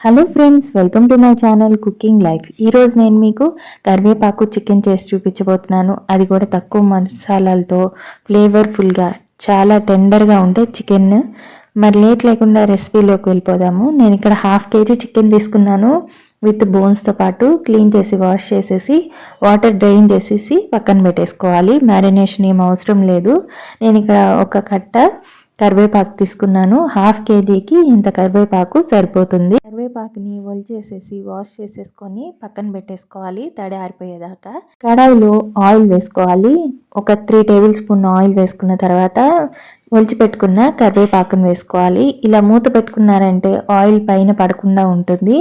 Hello friends welcome to my channel cooking life ఈరోజు నేను మీకు కరివేపాకు చికెన్ చేసి చూపించబోతున్నాను. అది కూడా తక్కువ మసాలాలతో ఫ్లేవర్ఫుల్గా చాలా టెండర్గా ఉంటే చికెన్ మరి లేట్ లేకుండా రెసిపీలోకి వెళ్ళిపోదాము. నేను ఇక్కడ హాఫ్ కేజీ చికెన్ తీసుకున్నాను. విత్ బోన్స్తో పాటు క్లీన్ చేసి వాష్ చేసేసి వాటర్ డ్రైన్ చేసేసి పక్కన పెట్టేసుకోవాలి. మ్యారినేషన్ ఏం అవసరం లేదు. నేను ఇక్కడ ఒక కట్ట కరివేపాకు తీసుకున్నాను. హాఫ్ కేజీకి ఇంత కరివేపాకు సరిపోతుంది. కరివేపాకుని చేసేసి వాష్ చేసేసుకొని పక్కన పెట్టేసుకోవాలి. తడి ఆరిపోయేదాకా. కడాయిలో ఆయిల్ వేసుకోవాలి. ఒక త్రీ టేబుల్ స్పూన్ ఆయిల్ వేసుకున్న తర్వాత ఒలిచి పెట్టుకున్న కరివేపాకును వేసుకోవాలి. ఇలా మూత పెట్టుకున్నారంటే ఆయిల్ పైన పడకుండా ఉంటుంది.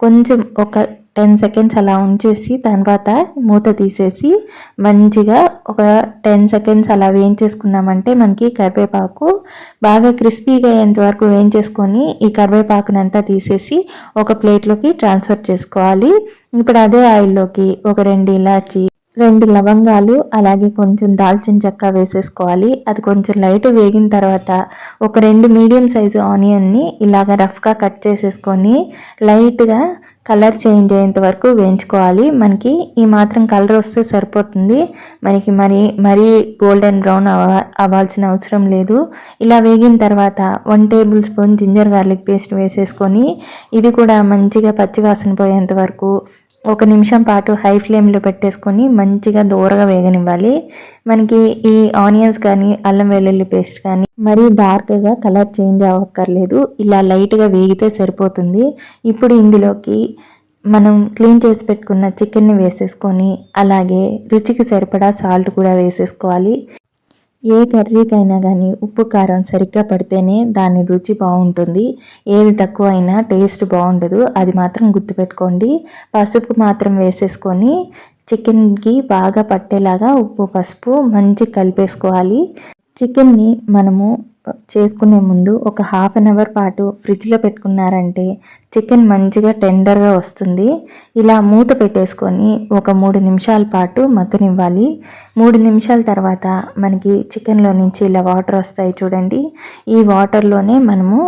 కొంచెం ఒక టెన్ సెకండ్స్ అలా ఉంచేసి తర్వాత మూత తీసేసి మంచిగా ఒక టెన్ సెకండ్స్ అలా వేయించేసుకున్నామంటే మనకి కరివేపాకు బాగా క్రిస్పీగా అయ్యేంత వరకు వేయించేసుకొని ఈ కరివేపాకునంతా తీసేసి ఒక ప్లేట్లోకి ట్రాన్స్ఫర్ చేసుకోవాలి. ఇప్పుడు అదే ఆయిల్లోకి ఒక రెండు ఇలాచి రెండు లవంగాలు అలాగే కొంచెం దాల్చిన చెక్క వేసేసుకోవాలి. అది కొంచెం లైట్ వేగిన తర్వాత ఒక రెండు మీడియం సైజు ఆనియన్ని ఇలాగ రఫ్గా కట్ చేసేసుకొని లైట్గా కలర్ చేంజ్ అయ్యేంత వరకు వేయించుకోవాలి. మనకి ఈ మాత్రం కలర్ వస్తే సరిపోతుంది. మనకి మరి మరీ గోల్డెన్ బ్రౌన్ అవ్వాల్సిన అవసరం లేదు. ఇలా వేగిన తర్వాత one tablespoon ginger garlic paste వేసేసుకొని ఇది కూడా మంచిగా పచ్చివాసన పోయేంత వరకు ఒక నిమిషం పాటు హై ఫ్లేమ్లో పెట్టేసుకొని మంచిగా దూరగా వేగనివ్వాలి. మనకి ఈ ఆనియన్స్ కానీ అల్లం వెల్లుల్లి పేస్ట్ కానీ మరీ డార్క్గా కలర్ చేంజ్ అవ్వక్కర్లేదు. ఇలా లైట్గా వేగితే సరిపోతుంది. ఇప్పుడు ఇందులోకి మనం క్లీన్ చేసి పెట్టుకున్న చికెన్ని వేసేసుకొని అలాగే రుచికి సరిపడా సాల్ట్ కూడా వేసేసుకోవాలి. ఏ కర్రీకైనా కానీ ఉప్పు కారం సరిగ్గా పడితేనే దాని రుచి బాగుంటుంది ఏది తక్కువ అయినా టేస్ట్ బాగుండదు అది మాత్రం గుర్తుపెట్టుకోండి. పసుపు మాత్రం వేసేసుకొని చికెన్కి బాగా పట్టేలాగా ఉప్పు పసుపు మంచి కలిపేసుకోవాలి. చికెన్ని మనము చేసుకునే ముందు ఒక హాఫ్ అన్ అవర్ పాటు ఫ్రిడ్జ్లో పెట్టుకున్నారంటే చికెన్ మంచిగా టెండర్గా వస్తుంది. ఇలా మూత పెట్టేసుకొని ఒక మూడు నిమిషాల పాటు మగ్గనివ్వాలి. మూడు నిమిషాల తర్వాత మనకి చికెన్లో నుంచి ఇలా వాటర్ వస్తాయి చూడండి. ఈ వాటర్లోనే మనము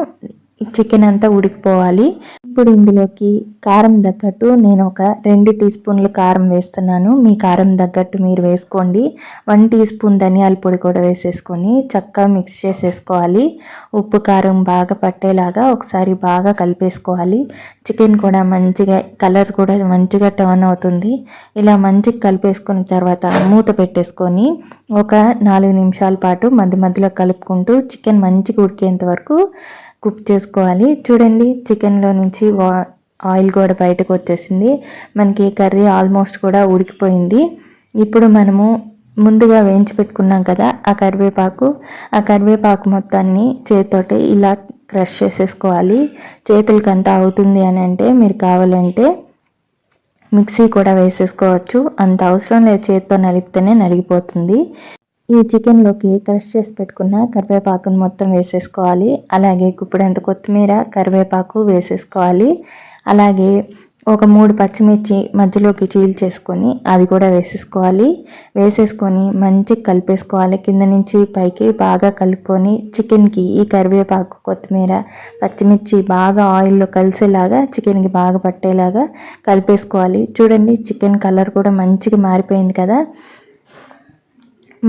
చికెన్ అంతా ఉడికిపోవాలి. ఇప్పుడు ఇందులోకి కారం తగ్గట్టు నేను ఒక రెండు టీ స్పూన్లు కారం వేస్తున్నాను. మీ కారం తగ్గట్టు మీరు వేసుకోండి. వన్ టీ స్పూన్ ధనియాల పొడి కూడా వేసేసుకొని చక్కగా మిక్స్ చేసేసుకోవాలి. ఉప్పు కారం బాగా పట్టేలాగా ఒకసారి బాగా కలిపేసుకోవాలి. చికెన్ కూడా మంచిగా కలర్ కూడా మంచిగా టర్న్ అవుతుంది. ఇలా మంచిగా కలిపేసుకున్న తర్వాత మూత పెట్టేసుకొని ఒక నాలుగు నిమిషాల పాటు మధ్య మధ్యలో కలుపుకుంటూ చికెన్ మంచిగా ఉడికేంత వరకు కుక్ చేసుకోవాలి. చూడండి చికెన్లో నుంచి వా ఆయిల్ కూడా బయటకు వచ్చేసింది. మనకి కర్రీ ఆల్మోస్ట్ కూడా ఉడికిపోయింది. ఇప్పుడు మనము ముందుగా వేయించి పెట్టుకున్నాం కదా ఆ కరివేపాకు. ఆ కరివేపాకు మొత్తాన్ని చేతితోటి ఇలా క్రష్ చేసేసుకోవాలి. చేతులకి అంతా అవుతుంది అని అంటే మీరు కావాలంటే మిక్సీ కూడా వేసేసుకోవచ్చు. అంత అవసరం లేదు చేతితో నలిపితేనే నలిగిపోతుంది. ఈ చికెన్లోకి క్రష్ చేసి పెట్టుకున్న కరివేపాకును మొత్తం వేసేసుకోవాలి. అలాగే గుప్పుడంత కొత్తిమీర కరివేపాకు వేసేసుకోవాలి. అలాగే ఒక మూడు పచ్చిమిర్చి మధ్యలోకి చీల్ చేసుకొని అది కూడా వేసేసుకోవాలి. వేసేసుకొని మంచిగా కలిపేసుకోవాలి. కింద నుంచి పైకి బాగా కలుపుకొని చికెన్కి ఈ కరివేపాకు కొత్తిమీర పచ్చిమిర్చి బాగా ఆయిల్లో కలిసేలాగా చికెన్కి బాగా పట్టేలాగా కలిపేసుకోవాలి. చూడండి చికెన్ కలర్ కూడా మంచిగా మారిపోయింది కదా.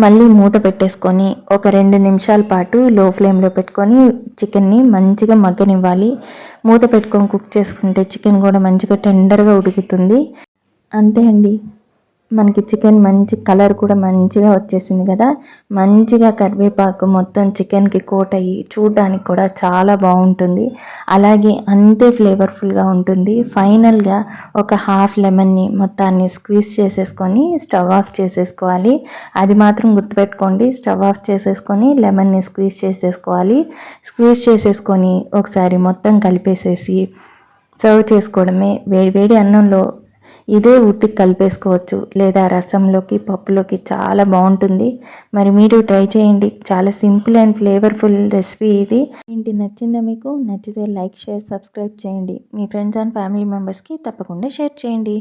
మళ్ళీ మూత పెట్టేసుకొని ఒక రెండు నిమిషాల పాటు లో ఫ్లేమ్లో పెట్టుకొని చికెన్ని మంచిగా మగ్గనివ్వాలి. మూత పెట్టుకొని కుక్ చేసుకుంటే చికెన్ కూడా మంచిగా టెండర్గా ఉడుకుతుంది. అంతే అండి. మనకి చికెన్ మంచి కలర్ కూడా మంచిగా వచ్చేసింది కదా. మంచిగా కరివేపాకు మొత్తం చికెన్కి కోట్ అయ్యి చూడడానికి కూడా చాలా బాగుంటుంది. అలాగే అంతే ఫ్లేవర్ఫుల్గా ఉంటుంది. ఫైనల్గా ఒక హాఫ్ లెమన్ని మొత్తాన్ని స్క్వీజ్ చేసేసుకొని స్టవ్ ఆఫ్ చేసేసుకోవాలి. అది మాత్రం గుర్తుపెట్టుకోండి. స్టవ్ ఆఫ్ చేసేసుకొని లెమన్ని స్క్వీజ్ చేసేసుకోవాలి. స్క్వీజ్ చేసేసుకొని ఒకసారి మొత్తం కలిపేసేసి సర్వ్ చేసుకోవడమే. వేడి వేడి అన్నంలో ఇదే ఉట్టికి కలిపేసుకోవచ్చు. లేదా రసంలోకి పప్పులోకి చాలా బాగుంటుంది. మరి మీరు ట్రై చేయండి. చాలా సింపుల్ అండ్ ఫ్లేవర్ఫుల్ రెసిపీ ఇది. ఏంటి నచ్చిందా మీకు? నచ్చితే లైక్ షేర్ సబ్స్క్రైబ్ చేయండి. మీ ఫ్రెండ్స్ అండ్ ఫ్యామిలీ మెంబర్స్కి తప్పకుండా షేర్ చేయండి.